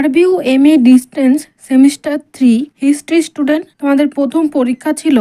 RBU M A distance semester three history student তোমাদের প্রথম পরীক্ষা ছিল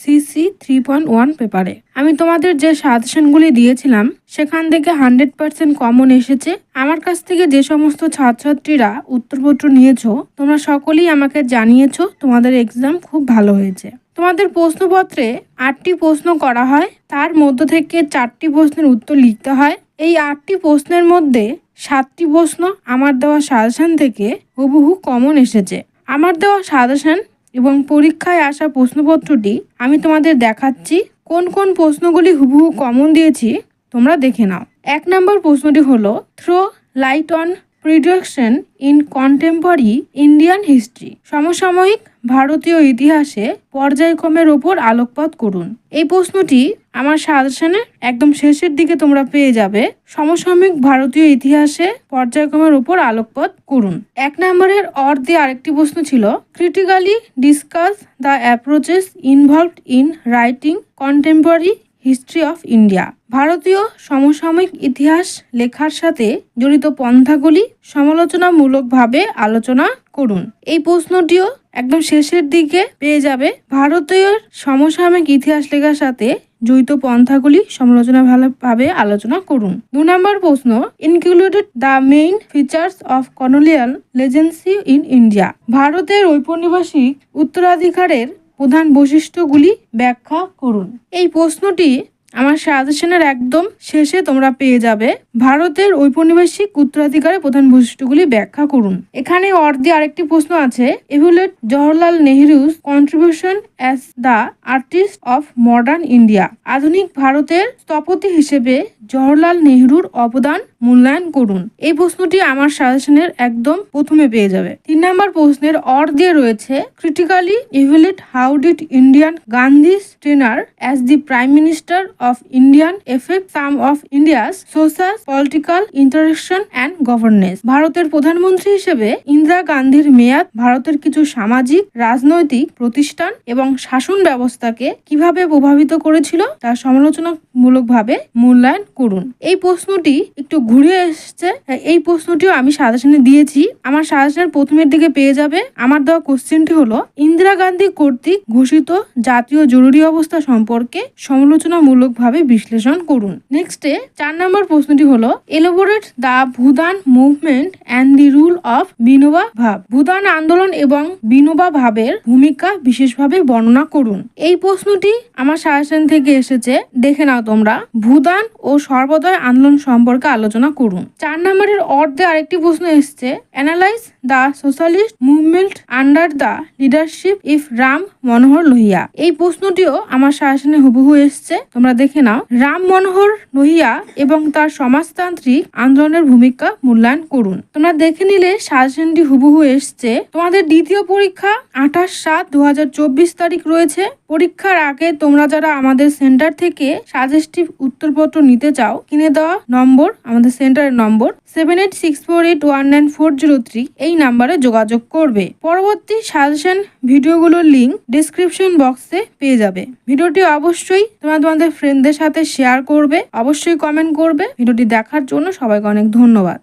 সিসি থ্রি পয়েন্ট ওয়ান পেপারে আমি তোমাদের যে সাজেশনগুলি দিয়েছিলাম, সেখান থেকে হান্ড্রেড পার্সেন্ট কমন এসেছে। আমার কাছ থেকে যে সমস্ত ছাত্রছাত্রীরা উত্তরপত্র নিয়েছো, তোমরা সকলেই আমাকে জানিয়েছো, তোমাদের এক্সাম খুব ভালো হয়েছে। তোমাদের প্রশ্নপত্রে আটটি প্রশ্ন করা হয়, তার মধ্য থেকে চারটি প্রশ্নের উত্তর লিখতে হয়। এই আটটি প্রশ্নের মধ্যে সাতটি প্রশ্ন আমার দেওয়া সাজেশন থেকে হুবহু কমন এসেছে। আমার দেওয়া সাজেশন এবং পরীক্ষায় আসা প্রশ্নপত্রটি আমি তোমাদের দেখাচ্ছি। কোন কোন প্রশ্নগুলি হুবহু কমন দিয়েছি, তোমরা দেখে নাও। এক নম্বর প্রশ্নটি হলো throw light on prediction in contemporary Indian history সমসাময়িক ভারতীয় ইতিহাসে পর্যায়ক্রমের ওপর আলোকপাত করুন। এই প্রশ্নটি আমার সাজেশনে একদম শেষের দিকে তোমরা পেয়ে যাবে। সমসাময়িক ভারতীয় ইতিহাসে পর্যায়ক্রমের উপর আলোকপাত করুন। এক নম্বরের অর্ধে আরেকটি প্রশ্ন ছিল critically discuss the approaches involved in writing contemporary history of India ভারতীয় সমসাময়িক ইতিহাস লেখার সাথে জড়িত পন্থাগুলি সমালোচনামূলকভাবে আলোচনা করুন। এই প্রশ্নটিও একদম শেষের দিকে পেয়ে যাবে। ভারতীয় সমসাময়িক ইতিহাস লেখার সাথে জড়িত পন্থাগুলি সমালোচনা ভালোভাবে আলোচনা করুন। দু নম্বর প্রশ্ন included the main features of colonial legacy in India ভারতের ঔপনিবেশিক উত্তরাধিকারের প্রধান বৈশিষ্ট্যগুলি ব্যাখ্যা করুন। এই প্রশ্নটি আমার সাজেশনের একদম শেষে তোমরা পেয়ে যাবে ভারতের ঔপনিবেশিক উত্তরাধিকারের প্রধান বৈশিষ্ট্যগুলি ব্যাখ্যা করুন। এখানে অর্ধে আরেকটি প্রশ্ন আছে। Evaluate Jawaharlal Nehru's contribution as the artist of modern India আধুনিক ভারতের স্থপতি হিসেবে জওহরলাল নেহরুর অবদান মূল্যায়ন করুন। এই প্রশ্নটি আমার সাজেশনের একদম প্রথমে পেয়ে যাবে। তিন নম্বর প্রশ্নের অর দিয়ে রয়েছে critically evaluate how did Indian Gandhi trainer as the prime minister of Indian effect some of India's social political interaction and governance ভারতের প্রধানমন্ত্রী হিসেবে ইন্দিরা গান্ধীর মেয়াদ ভারতের কিছু সামাজিক, রাজনৈতিক প্রতিষ্ঠান এবং শাসন ব্যবস্থাকে কীভাবে প্রভাবিত করেছিল তা সমালোচনামূলকভাবে মূল্যায়ন করুন। এই প্রশ্নটি একটু ঘুরে এসছে। এই প্রশ্নটিও আমি সাজেশনে দিয়েছি। আমার সাজেশনের প্রথমের দিকে পেয়ে যাবে। আমার দেওয়া কোশ্চেনটি হলো, ইন্দিরা গান্ধী কর্তৃক ঘোষিত জাতীয় জরুরি অবস্থা সম্পর্কে সমালোচনামূলকভাবে বিশ্লেষণ করুন। নেক্সটে চার নম্বর প্রশ্নটি হলো elaborate the Bhoodan movement and the rule of Vinoba Bhave Bhoodan আন্দোলন এবং বিনোবা ভাবের ভূমিকা বিশেষভাবে বর্ণনা করুন। এই প্রশ্নটি আমার সাজেশন থেকে এসেছে। দেখে নাও তোমরা। ভুদান ও সর্বদয় আন্দোলন সম্পর্কে আলোচনা করুন। চার নম্বরের অর্ধে আরেকটি প্রশ্ন এসছে। Analyse the socialist movement under the leadership if Ram Manohar Lohia এই প্রশ্নটিও আমার সাজেশনে হুবহু এসছে। তোমরা দেখে নাও। রাম মনোহর লোহিয়া এবং তার সমাজতান্ত্রিক আন্দোলনের ভূমিকা মূল্যায়ন করুন। তোমরা দেখে নিলে সাজেশনটি হুবহু এসছে। তোমাদের দ্বিতীয় পরীক্ষা আঠাশ সাত দু তারিখ রয়েছে। পরীক্ষার আগে তোমরা যারা আমাদের সেন্টার থেকে সাজেস্টিভ উত্তরপত্র নিতে চাও, কিনে দেওয়া নম্বর আমাদের সেন্টারের নম্বর seven eight six four eight one nine four zero three এই নাম্বারে যোগাযোগ করবে। পরবর্তী সাজেশন ভিডিওগুলোর লিঙ্ক ডিসক্রিপশন বক্সে পেয়ে যাবে। ভিডিওটি অবশ্যই তোমরা তোমাদের ফ্রেন্ডদের সাথে শেয়ার করবে। অবশ্যই কমেন্ট করবে। ভিডিওটি দেখার জন্য সবাইকে অনেক ধন্যবাদ।